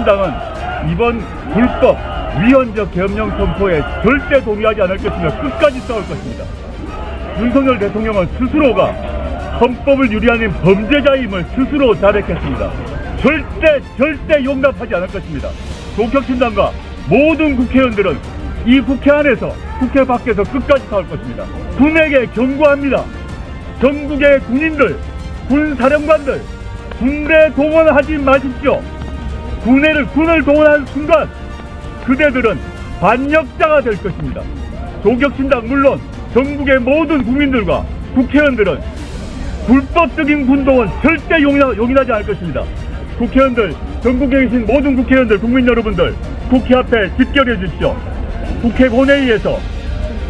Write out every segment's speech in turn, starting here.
조격신당은 이번 불법 위헌적 계엄령 선포에 절대 동의하지 않을 것이며 끝까지 싸울 것입니다. 윤석열 대통령은 스스로가 헌법을 유리하는 범죄자임을 스스로 자백했습니다. 절대 절대 용납하지 않을 것입니다. 조격신당과 모든 국회의원들은 이 국회 안에서 국회 밖에서 끝까지 싸울 것입니다. 군에게 경고합니다. 전국의 군인들, 군 사령관들, 군대 동원하지 마십시오. 군대를 군을 동원하는 순간 그대들은 반역자가 될 것입니다. 조격신당 물론 전국의 모든 국민들과 국회의원들은 불법적인 군동은 절대 용인하, 용인하지 않을 것입니다. 국회의원들, 전국에 계신 모든 국회의원들, 국민 여러분들, 국회 앞에 집결해 주십시오. 국회 본회의에서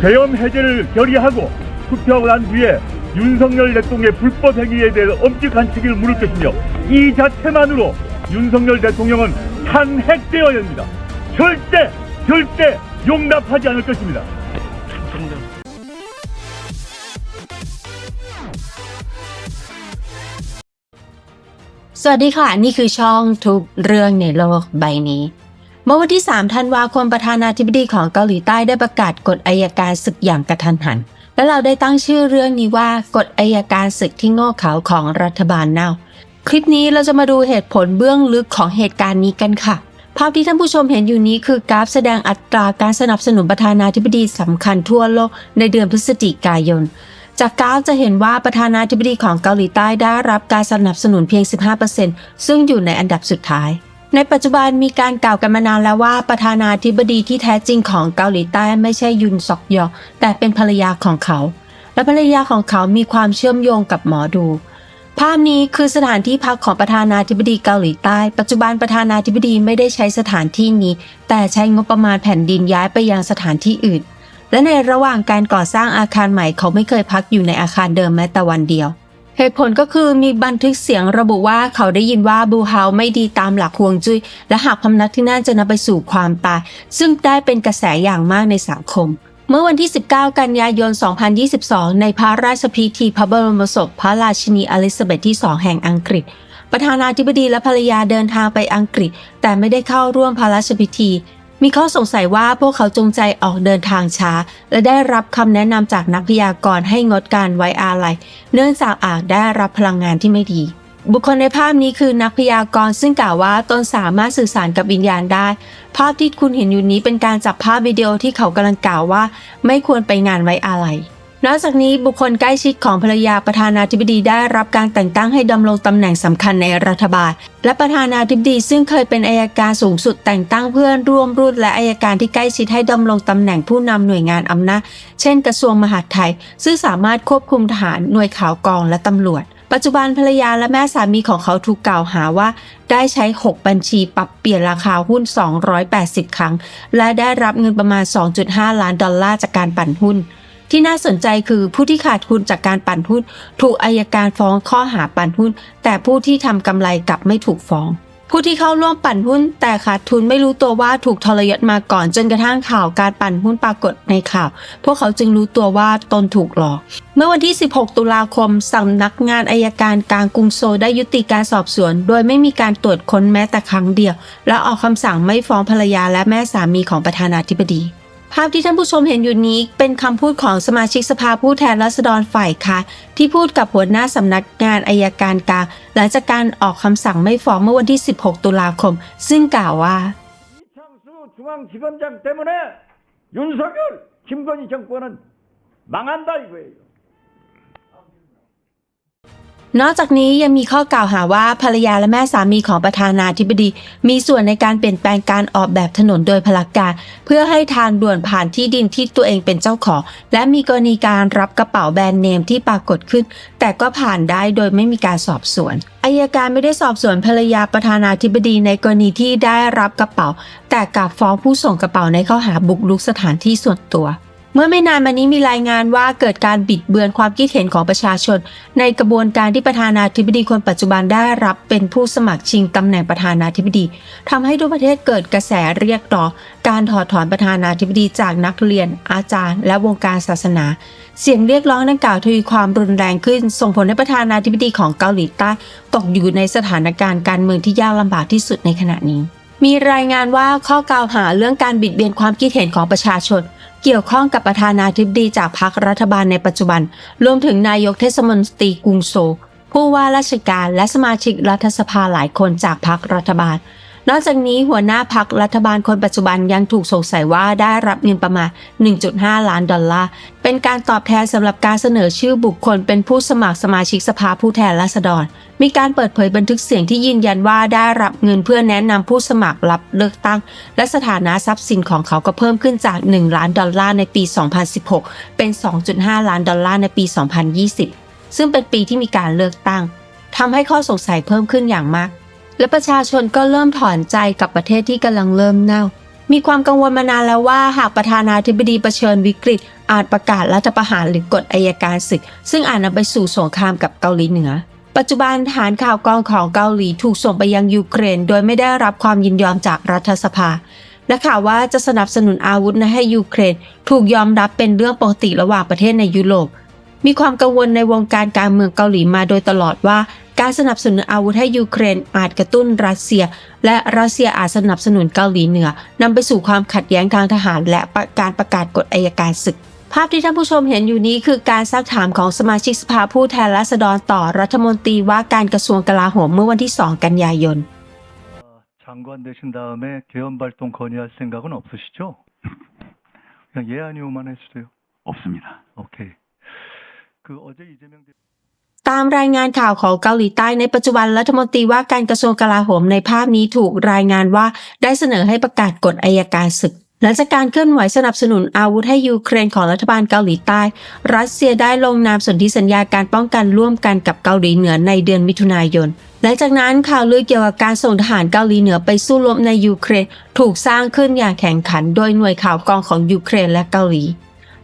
계엄 해제를 결의하고 투표하고 난 뒤에 윤석열 대통령의 불법 행위에 대해서 엄직한 책임을 물을 것이며 이 자체만으로 윤석열 대통령은 탄핵되어야 합니다. 절대 절대 용납하지 않을 것입니다. สวัสดีค่ะ นี่คือช่องทุกเรื่องในโลกใบนี้ เมื่อวันที่ 3 ธันวาคมประธานาธิบดีของเกาหลีใต้ได้ประกาศกฎอายการศึกอย่างกระทันหัน และเราได้ตั้งชื่อเรื่องนี้ว่ากฎอายการศึกที่โง่เขลาของรัฐบาลเน่า คลิปนี้เราจะมาดูเหตุผลเบื้องลึกของเหตุการณ์นี้กันค่ะ ภาพที่ท่านผู้ชมเห็นอยู่นี้คือกราฟแสดงอัตราการสนับสนุนประธานาธิบดีสำคัญทั่วโลกในเดือนพฤศจิกายน จากกราฟจะเห็นว่าประธานาธิบดีของเกาหลีใต้ได้รับการสนับสนุนเพียง 15%ซึ่งอยู่ในอันดับสุดท้ายในปัจจุบันมีการกล่าวกันมานานแล้วว่าประธานาธิบดีที่แท้จริงของเกาหลีใต้ไม่ใช่ยุนซอกยอ แต่เป็นภรรยาของเขา และภรรยาของเขามีความเชื่อมโยงกับหมอดู ภาพนี้คือสถานที่พักของประธานาธิบดีเกาหลีใต้ ปัจจุบันประธานาธิบดีไม่ได้ใช้สถานที่นี้ แต่ใช้งบประมาณแผ่นดินย้ายไปยังสถานที่อื่น และในระหว่างการก่อสร้างอาคารใหม่เขาไม่เคยพักอยู่ในอาคารเดิมแม้แต่วันเดียว เหตุผลก็คือมีบันทึกเสียงระบุว่าเขาได้ยินว่าบูเฮาไม่ดีตามหลักฮวงจุ้ยและหากพำนักที่นั่นจะนำไปสู่ความตาย ซึ่งได้เป็นกระแสอย่างมากในสังคม เมื่อวันที่ 19 กันยายน 2022 ในพระราชพิธีพระบรมศพพระราชินีอลิซาเบธที่ 2 แห่งอังกฤษ ประธานาธิบดีและภรรยาเดินทางไปอังกฤษ แต่ไม่ได้เข้าร่วมพระราชพิธี มีข้อสงสัยว่าพวกเขาจงใจออกเดินทางช้า และได้รับคำแนะนำจากนักพยากรณ์ให้งดการไว้อาลัย เนื่องจากอาจได้รับพลังงานที่ไม่ดีบุคคลในภาพนี้คือนักพยากรณ์ซึ่งกล่าวว่าตนสามารถสื่อสารกับวิญญาณได้ ภาพที่คุณเห็นอยู่นี้เป็นการจับภาพวิดีโอที่เขากำลังกล่าวว่า ไม่ควรไปงานไว้อาลัยนอกจากนี้บุคคลใกล้ชิดของภรรยาประธานาธิบดีได้รับการแต่งตั้งให้ดำรงตำแหน่งสำคัญในรัฐบาล และประธานาธิบดีซึ่งเคยเป็นอายการสูงสุดแต่งตั้งเพื่อนร่วมรุ่นและอายการที่ใกล้ชิดให้ดำรงตำแหน่งผู้นำหน่วยงานอำนาจเช่นกระทรวงมหาดไทย ซึ่งสามารถควบคุมทหารหน่วยข่าวกองและตำรวจ ปัจจุบันภรรยาและแม่สามีของเขาถูกกล่าวหาว่า ได้ใช้ 6 บัญชีปรับเปลี่ยนราคาหุ้น 280 ครั้ง และได้รับเงินประมาณ 2.5 ล้านดอลลาร์จากการปั่นหุ้น ที่น่าสนใจคือผู้ที่ขาดทุนจากการปั่นหุ้น ถูกอายการฟ้องข้อหาปั่นหุ้น แต่ผู้ที่ทำกำไรกลับไม่ถูกฟ้อง ผู้ที่เข้าร่วมปั่นหุ้นแต่ขาดทุนไม่รู้ตัวว่าถูกทรยศมาก่อนจนกระทั่งข่าวการปั่นหุ้นปรากฏในข่าว พวกเขาจึงรู้ตัวว่าตนถูกหลอก เมื่อวันที่ 16 ตุลาคมสำนักงานอายการกลางกรุงโซลได้ยุติการสอบสวน โดยไม่มีการตรวจค้นแม้แต่ครั้งเดียว และออกคำสั่งไม่ฟ้องภรรยาและแม่สามีของประธานาธิบดี ภาพที่ท่านผู้ชมเห็นอยู่นี้เป็นคำพูดของสมาชิกสภาผู้แทนราษฎรฝ่ายค้านที่พูดกับหัวหน้าสำนักงานอายการกลางหลังจากการออกคำสั่งไม่ฟ้องเมื่อวันที่ 16 ตุลาคม ซึ่งกล่าวว่า 이창수 중앙지검장 때문에 윤석열, 김건희 정권은 망한다 이거예요. นอกจากนี้ยังมีข้อกล่าวหาว่าภรรยาและแม่สามีของประธานาธิบดี มีส่วนในการเปลี่ยนแปลงการออกแบบถนนโดยพลการ เพื่อให้ทางด่วนผ่านที่ดินที่ตัวเองเป็นเจ้าของ และมีกรณีการรับกระเป๋าแบรนด์เนมที่ปรากฏขึ้น แต่ก็ผ่านได้โดยไม่มีการสอบสวนอายการไม่ได้สอบสวนภรรยาประธานาธิบดีในกรณีที่ได้รับกระเป๋า แต่กลับฟ้องผู้ส่งกระเป๋าในข้อหาบุกรุกสถานที่ส่วนตัว เมื่อไม่นานมานี้มีรายงานว่าเกิดการบิดเบือนความคิดเห็นของประชาชน ในกระบวนการที่ประธานาธิบดีคนปัจจุบันได้รับเป็นผู้สมัครชิงตำแหน่งประธานาธิบดีทำให้ทั่วประเทศเกิดกระแสเรียกร้อการถอดถอนประธานาธิบดีจากนักเรียน อาจารย์ และวงการศาสนา เสียงเรียกร้องดังกล่าวทวีความรุนแรงขึ้น ส่งผลให้ประธานาธิบดีของเกาหลีใต้ตกอยู่ในสถานการณ์การเมืองที่ยากลำบากที่สุดในขณะนี้ มีรายงานว่าข้อกล่าวหาเรื่องการบิดเบียนความคิดเห็นของประชาชน เกี่ยวข้องกับประธานาธิบดีจากพรรครัฐบาลในปัจจุบัน รวมถึงนายกเทศมนตรีกรุงโซ ผู้ว่าราชการและสมาชิกรัฐสภาหลายคนจากพรรครัฐบาล นอกจากนี้หัวหน้าพักรัฐบาลคนปัจจุบันยังถูกสงสัยว่าได้รับเงินประมาณ 1.5 ล้านดอลลาร์ เป็นการตอบแทนสำหรับการเสนอชื่อบุคคลเป็นผู้สมัครสมาชิกสภาผู้แทนราษฎร มีการเปิดเผยบันทึกเสียงที่ยืนยันว่าได้รับเงินเพื่อแนะนำผู้สมัครรับเลือกตั้ง และสถานะทรัพย์สินของเขาก็เพิ่มขึ้นจาก 1 ล้านดอลลาร์ในปี 2016 เป็น 2.5 ล้านดอลลาร์ในปี 2020 ซึ่งเป็นปีที่มีการเลือกตั้งทำให้ข้อสงสัยเพิ่มขึ้นอย่างมาก และประชาชนก็เริ่มถอนใจกับประเทศที่กำลังเริ่มเน่า มีความกังวลมานานแล้วว่าหากประธานาธิบดีเผชิญวิกฤต อาจประกาศรัฐประหารหรือกฎอายการศึก ซึ่งอาจนำไปสู่สงครามกับเกาหลีเหนือ ปัจจุบันฐานข่าวกรองของเกาหลีถูกส่งไปยังยูเครน โดยไม่ได้รับความยินยอมจากรัฐสภาและข่าวว่าจะสนับสนุนอาวุธให้ยูเครน ถูกยอมรับเป็นเรื่องปกติระหว่างประเทศในยุโรป มีความกังวลในวงการการเมืองเกาหลีมาโดยตลอดว่า การสนับสนุนอาวุธให้ยูเครนอาจกระตุ้นรัสเซีย และรัสเซียอาจสนับสนุนเกาหลีเหนือนำไปสู่ความขัดแย้งทางทหาร และการประกาศกฎอายการศึก ภาพที่ท่านผู้ชมเห็นอยู่นี้คือการซักถามของสมาชิกสภาผู้แทนราษฎรต่อรัฐมนตรีว่าการกระทรวงกลาโหมเมื่อวันที่ 2 กันยายน 아, 장관 되신 다음에 개헌 발동 건의할 생각은 없으시죠? 그냥 예 아니오만 해주세요. 없습니다. 오케이. 그 어제 이재명 대 ตามรายงานข่าวของเกาหลีใต้ในปัจจุบันรัฐมนตรีว่าการกระทรวงกลาโหมในภาพนี้ถูกรายงานว่าได้เสนอให้ประกาศกฎอายการศึกหลังจากการเคลื่อนไหวสนับสนุนอาวุธให้ยูเครนของรัฐบาลเกาหลีใต้ รัสเซียได้ลงนามสนธิสัญญาการป้องกันร่วมกันกับเกาหลีเหนือในเดือนมิถุนายน หลังจากนั้นข่าวลือเกี่ยวกับการส่งทหารเกาหลีเหนือไปสู้รบในยูเครน ถูกสร้างขึ้นอย่างแข่งขันโดยหน่วยข่าวกรองของยูเครนและเกาหลี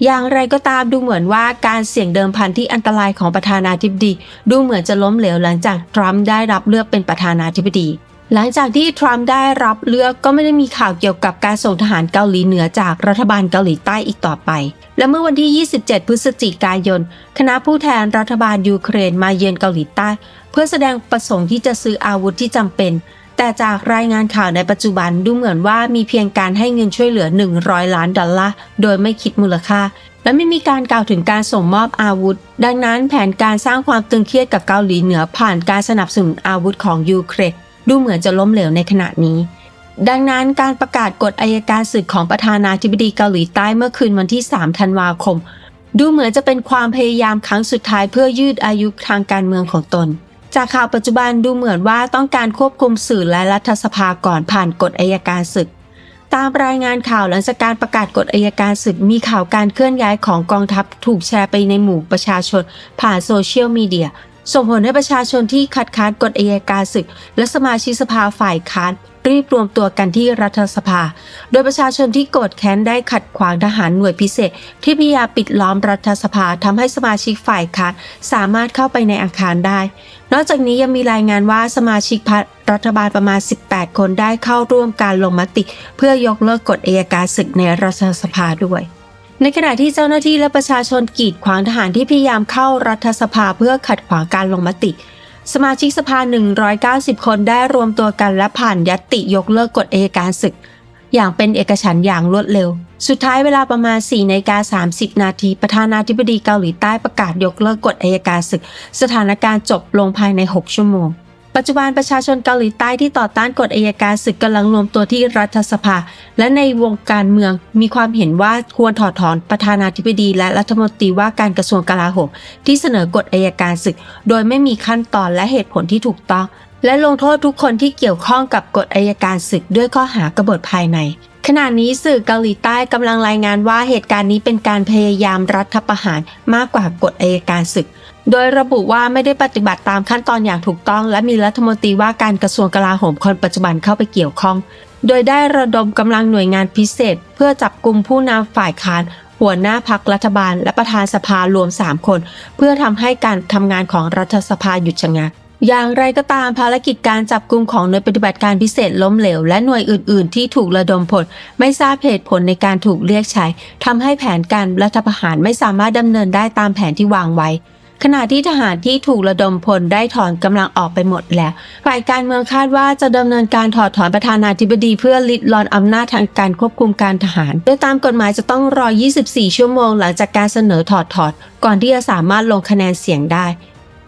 อย่างไรก็ตามดูเหมือนว่าการเสี่ยงเดิมพันที่อันตรายของประธานาธิบดี ดูเหมือนจะล้มเหลวหลังจากทรัมป์ได้รับเลือกเป็นประธานาธิบดีหลังจากที่ทรัมป์ได้รับเลือกก็ไม่ได้มีข่าวเกี่ยวกับการส่งทหารเกาหลีเหนือจากรัฐบาลเกาหลีใต้อีกต่อไป และเมื่อวันที่ 27 พฤศจิกายน คณะผู้แทนรัฐบาลยูเครนมาเยือนเกาหลีใต้ เพื่อแสดงประสงค์ที่จะซื้ออาวุธที่จำเป็น แต่จากรายงานข่าวในปัจจุบันดูเหมือนว่ามีเพียงการให้เงินช่วยเหลือ 100 ล้านดอลลาร์โดยไม่คิดมูลค่า และไม่มีการกล่าวถึงการส่งมอบอาวุธ ดังนั้นแผนการสร้างความตึงเครียดกับเกาหลีเหนือผ่านการสนับสนุนอาวุธของยูเครนดูเหมือนจะล้มเหลวในขณะนี้ดังนั้นการประกาศกฎอายการศึกของประธานาธิบดีเกาหลีใต้เมื่อคืนวันที่ 3 ธันวาคม ดูเหมือนจะเป็นความพยายามครั้งสุดท้ายเพื่อยืดอายุทางการเมืองของตน จากข่าวปัจจุบันดูเหมือนว่าต้องการควบคุมสื่อและรัฐสภาก่อนผ่านกฎอายการศึก ตามรายงานข่าวหลังจากการประกาศกฎอายการศึกมีข่าวการเคลื่อนย้ายของกองทัพถูกแชร์ไปในหมู่ประชาชน ผ่านโซเชียลมีเดียส่งผลให้ประชาชนที่คัดค้านกฎอายการศึก และสมาชิกสภาฝ่ายค้าน รีบรวมตัวกันที่รัฐสภา โดยประชาชนที่โกรธแค้นได้ขัดขวางทหารหน่วยพิเศษ ที่พยายามปิดล้อมรัฐสภาทำให้สมาชิกฝ่ายค้านสามารถเข้าไปในอาคารได้ นอกจากนี้ยังมีรายงานว่าสมาชิกพรรครัฐบาลประมาณ 18 คนได้เข้าร่วมการลงมติ เพื่อยกเลิกกฎอัยการศึกในรัฐสภาด้วยในขณะที่เจ้าหน้าที่และประชาชนกีดขวางทหารที่พยายามเข้ารัฐสภาเพื่อขัดขวางการลงมติ สมาชิกสภา 190 คนได้รวมตัวกันและผ่านยัตติยกเลิกกฎอัยการศึก อย่างเป็นเอกฉันท์อย่างรวดเร็ว สุดท้ายเวลาประมาณ4นาฬิกา30 นาทีประธานาธิบดีเกาหลีใต้ประกาศยกเลิกกฎอัยการศึก สถานการณ์จบลงภายใน 6 ชั่วโมง ปัจจุบันประชาชนเกาหลีใต้ที่ต่อต้านกฎอัยการศึกกำลังรวมตัวที่รัฐสภา และในวงการเมืองมีความเห็นว่าควรถอดถอนประธานาธิบดี และรัฐมนตรีว่าการกระทรวงกลาโหมที่เสนอกฎอัยการศึก โดยไม่มีขั้นตอนและเหตุผลที่ถูกต้อง และลงโทษทุกคนที่เกี่ยวข้องกับกฎอัยการศึกด้วยข้อหากบฏภายในขณะนี้สื่อเกาหลีใต้กำลังรายงานว่าเหตุการณ์นี้เป็นการพยายามรัฐประหารมากกว่ากฎอัยการศึก โดยระบุว่าไม่ได้ปฏิบัติตามขั้นตอนอย่างถูกต้อง และมีรัฐมนตรีว่าการกระทรวงกลาโหมคนปัจจุบันเข้าไปเกี่ยวข้อง โดยได้ระดมกำลังหน่วยงานพิเศษ เพื่อจับกลุ่มผู้นำฝ่ายค้านหัวหน้าพักรัฐบาล และประธานสภารวม 3 คน เพื่อทำให้การทำงานของรัฐสภาหยุดชะงักอย่างไรก็ตามภารกิจการจับกลุ่มของหน่วยปฏิบัติการพิเศษล้มเหลว และหน่วยอื่น ๆ ที่ถูกระดมผลไม่ทราบเหตุผลในการถูกเรียกใช้ทำให้แผนการรัฐประหารไม่สามารถดำเนินได้ตามแผนที่วางไว้ ขณะที่ทหารที่ถูกระดมพลได้ถอนกำลังออกไปหมดแล้ว ฝ่ายการเมืองคาดว่าจะดำเนินการถอดถอนประธานาธิบดีเพื่อลิดรอนอำนาจทางการควบคุมการทหาร โดยตามกฎหมายจะต้องรอ 24 ชั่วโมงหลังจากการเสนอถอดถอนก่อนที่จะสามารถลงคะแนนเสียงได้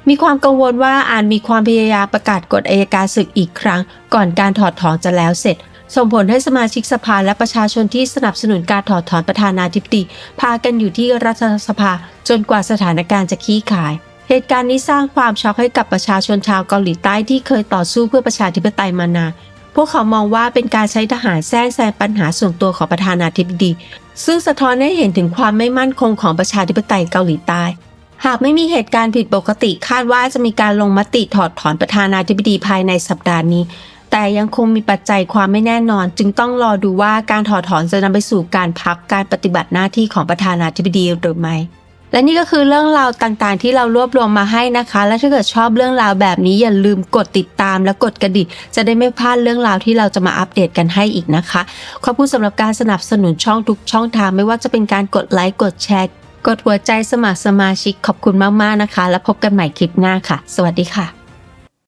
มีความกังวลว่าอาจมีความพยายามประกาศกฎอัยการศึกอีกครั้ง ก่อนการถอดถอนจะแล้วเสร็จ ส่งผลให้สมาชิกสภาและประชาชนที่สนับสนุนการถอดถอนประธานาธิบดีพากันอยู่ที่รัฐสภาจนกว่าสถานการณ์จะคลี่คลาย เหตุการณ์นี้สร้างความช็อกให้กับประชาชนชาวเกาหลีใต้ที่เคยต่อสู้เพื่อประชาธิปไตยมานานพวกเขามองว่าเป็นการใช้ทหารแทรกแซงปัญหาส่วนตัวของประธานาธิบดี ซึ่งสะท้อนให้เห็นถึงความไม่มั่นคงของประชาธิปไตยเกาหลีใต้หากไม่มีเหตุการณ์ผิดปกติคาดว่าจะมีการลงมติถอดถอนประธานาธิบดีภายในสัปดาห์นี้ แต่ยังคงมีปัจจัยความไม่แน่นอน จึงต้องรอดูว่าการถอดถอนจะนำไปสู่การพักการปฏิบัติหน้าที่ของประธานาธิบดีหรือไม่และนี่ก็คือเรื่องราวต่างๆ ที่เรารวบรวมมาให้นะคะ และถ้าเกิดชอบเรื่องราวแบบนี้อย่าลืมกดติดตามและกดกระดิ่งจะได้ไม่พลาดเรื่องราวที่เราจะมาอัปเดตกันให้อีกนะคะ ขอบคุณสำหรับการสนับสนุนช่องทุกช่องทางไม่ว่าจะเป็นการกดไลค์กดแชร์ กดหัวใจสมัครสมาชิกขอบคุณมากๆนะคะ แล้วพบกันใหม่คลิปหน้าค่ะ สวัสดีค่ะ